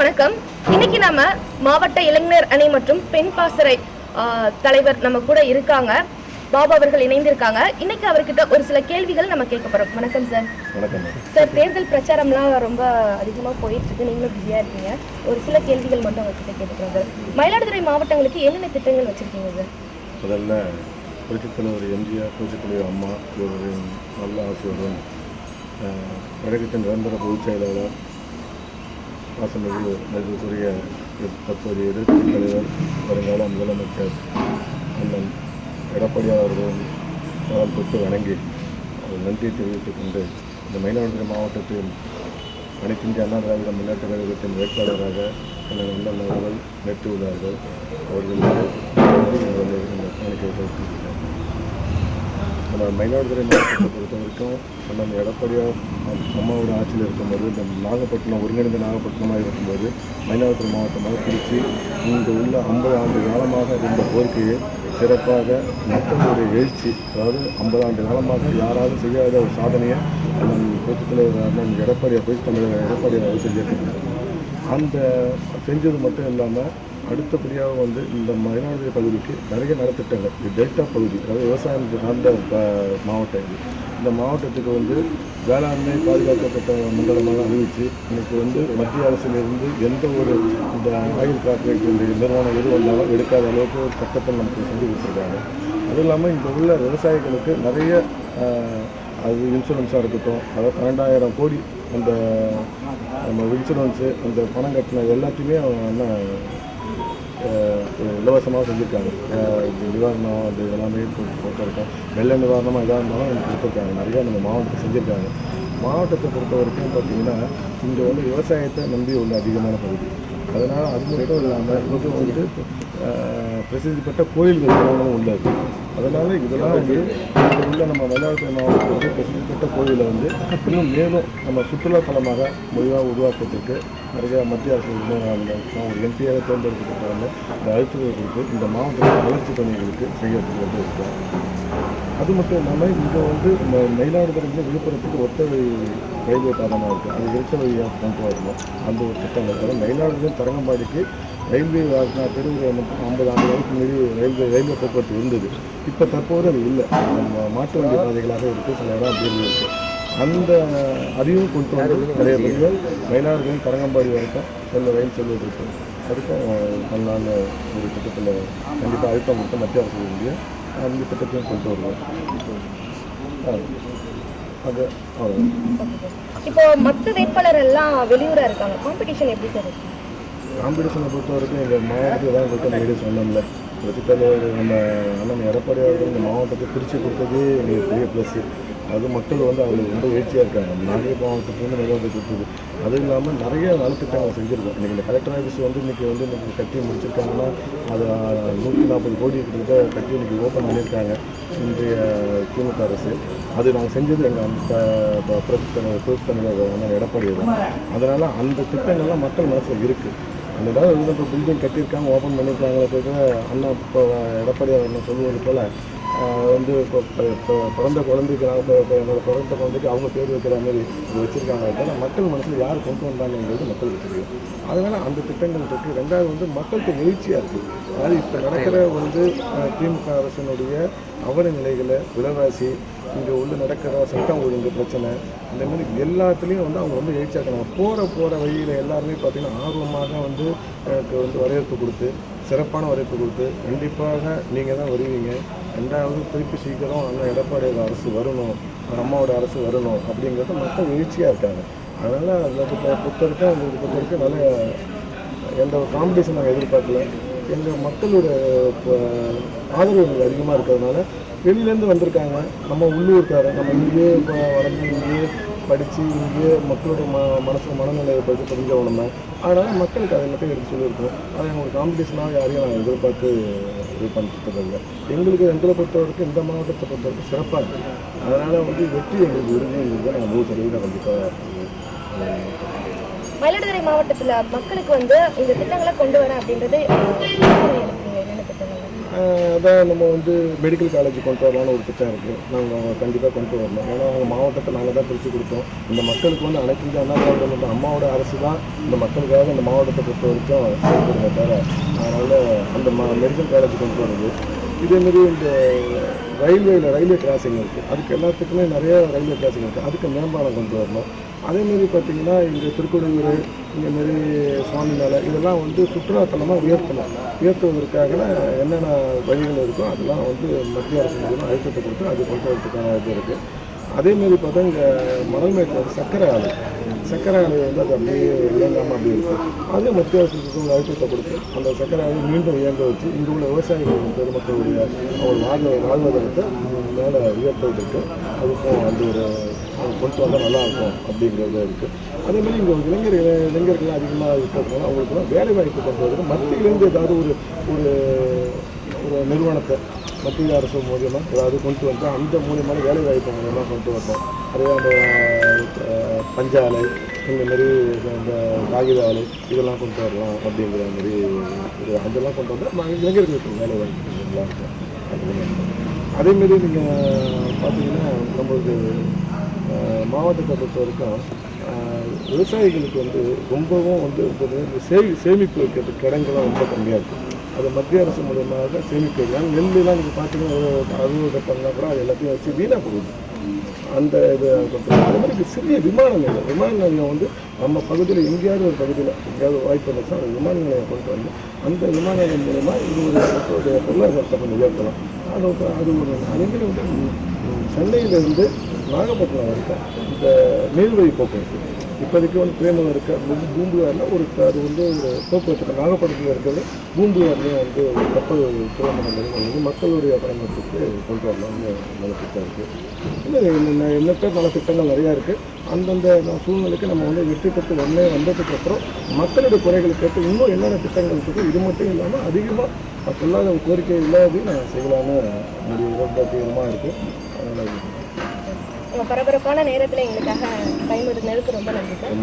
வணக்கம். இன்னைக்கு நாம மாவட்ட இளைஞர் அணி மற்றும் பெண் பாசறை தலைவர் நம்ம கூட இருக்காங்க. பாபு அவர்கள் இணைந்திருக்காங்க. இன்னைக்கு அவர்கிட்ட ஒரு சில கேள்விகள் நம்ம கேட்க போறோம். வணக்கம் சார் வணக்கம் சார் தேர்தல் பிரச்சாரம்லாம் ரொம்ப அதிகமாக போயிட்டு இருக்கு நீங்களும் பிஸியாக இருக்கீங்க. ஒரு சில கேள்விகள் மட்டும் உங்ககிட்ட கேட்டுக்கிறோம் சார் மயிலாடுதுறை மாவட்டங்களுக்கு என்னென்ன திட்டங்கள் வச்சிருக்கீங்க சார் முதல்ல புரட்சித் தலைவர் எம்ஜிஆர் புரட்சித் தலைவர் அம்மா இவர்களின் நல்ல ஆசிரியரும் கழகத்தின் நிரந்தர பொதுச் செயலாளர் வாசமிகு மதிப்புக்குரிய தற்போதைய எதிர்க்கட்சித் தலைவர் வருங்கால முதலமைச்சர் அண்ணன் எடப்பாடியார் அவர்களின் பாதம் தொட்டு வணங்கி அவர் நன்றியை தெரிவித்துக் கொண்டு இந்த மயிலாடுதுறை மாவட்டத்தில் அனைத்து இந்திய அண்ணா திராவிட முன்னேற்ற கழகத்தின் வேட்பாளராக அண்ணன் அண்ணன் அவர்கள் நிறுத்தியுள்ளார்கள் அவர்களுக்கு நன்றி இந்த நம்ம மயிலாடுதுறை மாவட்டத்தை பொறுத்த வரைக்கும் நம்ம எடப்பாடியாக நம்மளோட அம்மாவோட ஆட்சியில் இருக்கும்போது இந்த நாகப்பட்டினம் ஒருங்கிணைந்த நாகப்பட்டினமாக இருக்கும்போது மயிலாடுதுறை மாவட்டமாக பிரித்து இங்கே உள்ள ஐம்பது ஆண்டு காலமாக இருந்த கோரிக்கையை சிறப்பாக மக்களுடைய எழுச்சி அதாவது ஐம்பது ஆண்டு காலமாக யாராவது செய்யாத ஒரு சாதனையை நம் புரட்சித் தலைவர் எடப்பாடியை போய் தமிழக எடப்பாடியை செஞ்சிருக்காங்க அந்த செஞ்சது மட்டும் இல்லாமல் அடுத்தபடியாக வந்து இந்த மயிலாடுதுறை பகுதிக்கு நிறைய நலத்திட்டங்கள் இது டெல்டா பகுதி அதாவது விவசாயம் சார்ந்த மாவட்டம் இது. இந்த மாவட்டத்துக்கு வந்து வேளாண்மை பாதுகாக்கப்பட்ட மண்டலமாக அறிவித்து இன்னைக்கு வந்து மத்திய அரசிலிருந்து எந்த ஒரு இந்த ஆயில் கார்பரேட் இந்த நிறுவனம் எது வந்தாலும் எடுக்காத அளவுக்கு ஒரு சட்டத்தை நமக்கு செஞ்சு கொடுத்துருக்காங்க. அதுவும் இல்லாமல் இங்கே உள்ள விவசாயிகளுக்கு நிறைய அது இன்சூரன்ஸாக இருக்கட்டும் அதாவது பன்னெண்டாயிரம் கோடி அந்த நம்ம இன்சூரன்ஸு அந்த பணம் கட்டின எல்லாத்தையுமே அவங்க என்ன இலவசமாக செஞ்சுருக்காங்க. இது நிவாரணம் அது எல்லாமே கொடு- கொடுத்துருக்கோம் வெள்ள நிவாரணமாக எதாக இருந்தாலும் எனக்கு கொடுத்துருக்காங்க. நிறையா நம்ம மாவட்டத்தை செஞ்சுருக்காங்க. மாவட்டத்தை பொறுத்த வரைக்கும் பார்த்தீங்கன்னா இங்கே வந்து விவசாயத்தை நம்பி உள்ள அதிகமான பகுதி. அதனால் அது மட்டும் இல்லாமல் இங்கே வந்து பிரசித்தி பெற்ற கோயில்கள் எல்லாமே உள்ளது அதனால் இதெல்லாம் வந்து இங்கே உள்ள நம்ம மயிலாடுதுறை மாவட்டத்தில் வந்து பிரசித்தி பெற்ற கோயிலை வந்து இன்னும் மேலும் நம்ம சுற்றுலாத்தலமாக முடிவாக உருவாக்குறதுக்கு நிறைய மத்திய அரசு நான் ஒரு எம்பியாக தேர்ந்தெடுக்கப்பட்டவங்க இந்த அழுத்தத்தை கொடுத்து இந்த மாவட்டத்தில் வளர்ச்சி பணிகளுக்கு செய்யறதுக்கு வந்து இருக்கோம் அது மட்டும் இல்லாமல் இங்கே வந்து இந்த மயிலாடுதுறையிலிருந்து விழுப்புரத்துக்கு ஒத்த ரயில்வே பாதமாக இருக்குது அது இருக்க வழியாக கொண்டு வரணும் அந்த ஒரு திட்டம் இருக்கிற மயிலாடுதுறை தரங்கம்பாடிக்கு ரயில்வே வாகன தெருவில் மட்டும் ஐம்பது ஆண்டுகளுக்கு முன்னாடி ரயில்வே ரயில்வே போக்குவரத்து இருந்தது. இப்போ தற்போது அது இல்லை. நம்ம மாட்டு வண்டி பாதைகளாக இருக்குது சில இடம் அப்படி இருக்குது அந்த அதையும் கொண்டு வந்து நிறைய பேர்கள் மயிலாடுதுறை தரங்கம்பாடி வரைக்கும் செல்ல ரயில் செல்வதற்கு அதுக்கும் நல்ல ஒரு திட்டத்தில் கண்டிப்பாக அழுத்தம் கொடுத்து மத்திய அரசு முடியும் அந்த திட்டத்தையும் கொண்டு வருவோம். அது இப்போ மற்ற வேட்பாளர் எல்லாம் வெளியூரா இருக்காங்க. காம்படிஷன் எப்படி சார் காம்படிஷனை பொறுத்த வரைக்கும் எங்கள் மாவட்டத்தில் தான் கொடுத்து நேரடி சொன்னோம்ல பிரதித்தலைவர் நம்ம அண்ணன் எடப்பாடி அவர்கள் இந்த மாவட்டத்தை பிரித்து கொடுத்ததே எங்களுக்கு பெரிய ப்ளஸ்ஸு அது மக்கள் வந்து அவங்களுக்கு ரொம்ப எழுச்சியாக இருக்காங்க. நாகை மாவட்டத்துலேருந்து நிலவரத்தை கொடுத்தது அதுவும் இல்லாமல் நிறைய நலத்திட்டங்கள் செஞ்சுருக்கோம் இன்றைக்கி இந்த கலெக்டர் ஆஃபீஸ் வந்து இன்றைக்கி வந்து இன்றைக்கி கட்டி முடிச்சிருக்காங்கன்னா அது நூற்றி நாற்பது கோடி கிட்ட கட்டி இன்றைக்கி ஓப்பன் பண்ணியிருக்காங்க இன்றைய திமுக அரசு. அது நாங்கள் செஞ்சது எங்கள் புரட்சி தலைவர் எடப்பாடி தான் அதனால் அந்த திட்டங்கள்லாம் மக்கள் மனசில் இருக்குது அந்த ஏதாவது வந்து இப்போ பில்டிங் கட்டியிருக்காங்க ஓப்பன் பண்ணியிருக்காங்களே கூட அண்ணா இப்போ எடப்பாடி அண்ணன் சொல்லுவது போல் வந்து பிறந்த குழந்தைக்கு நான் இப்போ இப்போ என்னோட பிறந்த குழந்தைக்கு அவங்க பேர் வைக்கிற மாதிரி வச்சுருக்காங்க. தவிர மக்கள் மனசில் யார் கொண்டு வந்தாங்கங்கிறது மக்களுக்கு தெரியும். அதனால் அந்த திட்டங்கள் இருக்குது ரெண்டாவது வந்து மக்களுக்கு எழுச்சியாக இருக்குது அதாவது இப்போ நடக்கிற வந்து திமுக அரசினுடைய அவல நிலைகளை விலைவாசி இங்கே உள்ள நடக்கிற சட்டம் ஒழுங்கு பிரச்சனை இந்த மாதிரி எல்லாத்துலேயும் வந்து அவங்க ரொம்ப எழுச்சியாக இருக்காங்க. போகிற போகிற வழியில் எல்லாருமே பார்த்தீங்கன்னா ஆர்வமாக வந்து எனக்கு வந்து வரவேற்பு கொடுத்து சிறப்பான வரவேற்பு கொடுத்து கண்டிப்பாக நீங்கள் தான் வருவீங்க. ரெண்டாவது திருப்பி சீக்கிரம் அந்த எடப்பாடியோட அரசு வரணும். அம்மாவோட அரசு வரணும் அப்படிங்கிறது மக்கள் எழுச்சியாக இருக்காங்க. அதனால் அந்த பொறுத்த வரைக்கும் உங்களுக்கு பொறுத்த வரைக்கும் நல்ல எந்த ஒரு காம்படிஷன் நாங்கள் எதிர்பார்க்கல. எங்கள் மக்களோட இப்போ ஆதரவு அதிகமாக இருக்கிறதுனால வெளியிலேருந்து வந்திருக்காங்க. நம்ம உள்ளூர்காரன் நம்ம இங்கேயே இப்போ வளர்ந்து இங்கேயே படித்து இங்கேயே மக்களோட ம மனசு மனநிலையை பற்றி தெரிஞ்சவனும் தான் அதனால் மக்களுக்கு அதை மட்டும் எடுத்து சொல்லியிருக்கோம். அதை எங்களுக்கு காம்படிஷனாக யாரையும் நாங்கள் எதிர்பார்த்து இது பண்ணிட்டு இல்லை எங்களுக்கு எங்களை பொறுத்த வரைக்கும் இந்த மாவட்டத்தை பொறுத்த வரைக்கும் சிறப்பாக இருக்குது அதனால் வந்து வெற்றி எங்களுக்கு உறுதிங்கிறது நாங்கள் நூறு சதவீதம் கண்டிப்பாக மயிலாடுதுறை மாவட்டத்தில் மக்களுக்கு வந்து இந்த திட்டங்களை கொண்டு வரேன் அப்படின்றது அஹ், எப்படி எடுப்பீங்க என்னென்ன திட்டங்கள் ஆஹ் அதான் நம்ம வந்து மெடிக்கல் காலேஜ் கொண்டு வரலாம்னு ஒரு திட்டம் இருக்குது நாங்கள் கண்டிப்பாக கொண்டு வரணும். ஏன்னா அவங்க மாவட்டத்தை நாங்கள் தான் பிரித்து கொடுத்தோம். இந்த மக்களுக்கு வந்து அனைத்து இந்திய அண்ணா அம்மாவோட அரசு தான் இந்த மக்களுக்காக இந்த மாவட்டத்தை பொறுத்த வரைக்கும் செயல்படுங்க தவிர அதனால் அந்த ம மெடிக்கல் காலேஜ் கொண்டு வருது. இதேமாரி இந்த ரயில்வேயில் ரயில்வே கிராசிங் இருக்குது அதுக்கு எல்லாத்துக்குமே நிறையா ரயில்வே கிராசிங் இருக்குது அதுக்கு மேம்பாலம் கொண்டு வரணும். அதேமாரி பார்த்திங்கன்னா இங்கே திருக்கோடியூர் இந்தமாரி சுவாமிமலை இதெல்லாம் வந்து சுற்றுலாத்தலமாக உயர்த்தலாம் உயர்த்துவதற்காக என்னென்ன வழிகள் இருக்கோ அதெல்லாம் வந்து மத்திய அரசு மூலமாக அழுத்தத்தை கொடுத்து அது கொண்டு வரதுக்கான இது இருக்குது அதேமாரி பார்த்தா இங்கே மணல்மேட்டில் வந்து சர்க்கரை ஆலை. சர்க்கரை ஆலை வந்து அது அப்படியே இயங்காமல் அப்படி இருக்கும் அது மத்திய அரசுக்கு உள்ள அழுத்தத்தை கொடுத்து அந்த சர்க்கரை ஆலை மீண்டும் இயங்க வச்சு இங்கே உள்ள விவசாயிகள் பெருமக்களுடைய அவர் வாழ்வ வாழ்வதற்கு மேலே உயர்த்துவதற்கு அதுக்கும் அந்த ஒரு கொண்டு வந்தால் நல்லாயிருக்கும் அப்படிங்கிறது இருக்குது அதேமாதிரி இங்கே இளைஞர் இளைஞர்கள் அதிகமாக இருக்கிறதுனால அவங்களுக்குலாம் வேலை வாய்ப்பு கொண்டு வருது மத்தியிலேருந்து ஏதாவது ஒரு ஒரு நிறுவனத்தை மத்திய அரசு மூலியமாக ஏதாவது கொண்டு வந்து அந்த மூலியமான வேலை வாய்ப்பு மூலியமாக கொண்டு வந்தோம். அதே அந்த பஞ்சாலை இந்த மாதிரி இந்த காகித ஆலை இதெல்லாம் கொண்டு வரலாம் அப்படிங்கிற மாதிரி ஒரு அதெல்லாம் கொண்டு வந்தால் நாங்கள் இளைஞர்களுக்கு வேலை வாய்ப்பு அதேமாரி நீங்கள் பார்த்தீங்கன்னா நம்மளுக்கு மாவட்டத்தை பொறுத்த வரைக்கும் விவசாயிகளுக்கு வந்து ரொம்பவும் வந்து இந்த சேமி சேமிப்பு வைக்கிறதுக்கு இடங்கள்லாம் ரொம்ப கம்மியாக இருக்குது அது மத்திய அரசு மூலமாக சேமிக்க வைக்கலாம் நீங்கள் பார்த்தீங்கன்னா ஒரு அறுபது பண்ணால் கூட அது எல்லாத்தையும் வச்சு வீணாக போகுது. அந்த இது அதே மாதிரி சிறிய விமான நிலையம் விமான நிலையம் வந்து நம்ம பகுதியில் எங்கேயாவது ஒரு பகுதியில் எங்கேயாவது வாய்ப்பு இருந்துச்சுன்னா அந்த விமான நிலையம் கொண்டு வந்து அந்த விமான நிலையம் மூலமா இது ஒரு பொருளாதாரத்தை கொஞ்சம் உயர்த்தலாம். அது ஒரு- அது ஒரு அதேமாதிரி வந்து சென்னையிலேருந்து சென்னையிலிருந்து நாகப்பட்டினம் வரைக்கும் இந்த நீர்வழி போக்குவரத்து. இப்போதைக்கு வந்து பிரேமம் இருக்க வந்து பூம்புகாரில் ஒரு அது வந்து ஒரு போக்குவரத்து நாகப்பட்டினத்தில் இருக்கிறது. பூம்புகார்லேயும் வந்து ஒரு கப்பல் திருமணம் வந்து மக்களுடைய பயணத்துக்கு கொண்டு வரலாம்னு நலத்திட்டம் இருக்குது இல்லை என்ன எண்ணற்ற நலத்திட்டங்கள் நிறையா இருக்குது அந்தந்த சூழ்நிலைக்கு நம்ம வந்து வெற்றி பெற்று வந்தே வந்ததுக்கப்புறம் மக்களுடைய குறைகளை கேட்டு இன்னும் என்னென்ன திட்டங்கள் இருக்குது இது மட்டும் இல்லாமல் அதிகமாக சொல்லாத கோரிக்கை இல்லாதையும் நான் செய்யலான்னு முடிவு ரொம்ப தீவிரமாக இருக்குது அதனால் உங்க பரபரப்பான நேரத்துல எங்களுக்காக பயன்படுத்தினதுக்கு ரொம்ப நன்றி சார்.